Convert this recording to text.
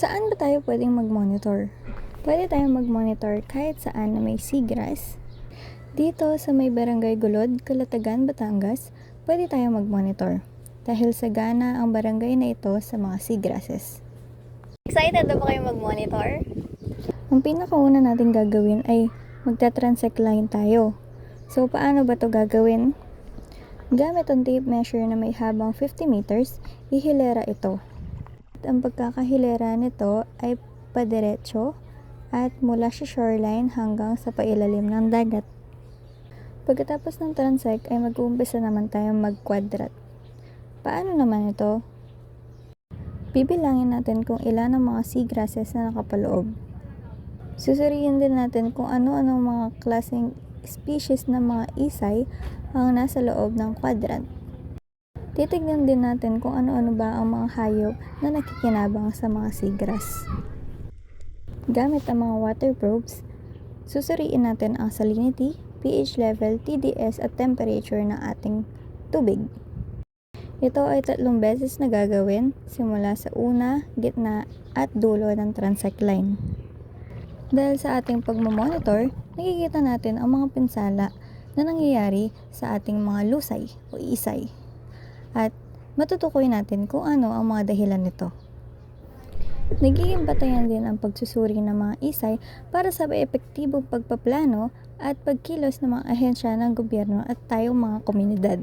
Saan ba tayo pwedeng mag-monitor? Pwede tayong mag-monitor kahit saan na may seagrass. Dito sa may barangay Gulod, Calatagan, Batangas, pwede tayong mag-monitor. Dahil sagana ang barangay na ito sa mga seagrasses. Excited na ba kayo mag-monitor? Ang pinakauna natin gagawin ay magta-transect line tayo. So, paano ba to gagawin? Gamit ang tape measure na may habang 50 meters, ihilera ito. Ang pagkakahilera nito ay padiretso at mula sa shoreline hanggang sa pailalim ng dagat. Pagkatapos ng transect ay mag-uumpisa naman tayong mag-quadrat. Paano naman ito? Bibilangin natin kung ilan ang mga seagrasses na nakapaloob. Susuriin din natin kung ano-ano ang mga klaseng species ng mga isay ang nasa loob ng quadrant. Titignan din natin kung ano-ano ba ang mga hayop na nakikinabang sa mga seagrass. Gamit ang mga water probes, susuriin natin ang salinity, pH level, TDS at temperature ng ating tubig. Ito ay tatlong beses na gagawin simula sa una, gitna at dulo ng transect line. Dahil sa ating pagmamonitor, nakikita natin ang mga pinsala na nangyayari sa ating mga lusay o isay. At matutukoy natin kung ano ang mga dahilan nito. Nagiging batayan din ang pagsusuri ng mga isay para sa epektibong pagpaplano at pagkilos ng mga ahensya ng gobyerno at tayong mga komunidad.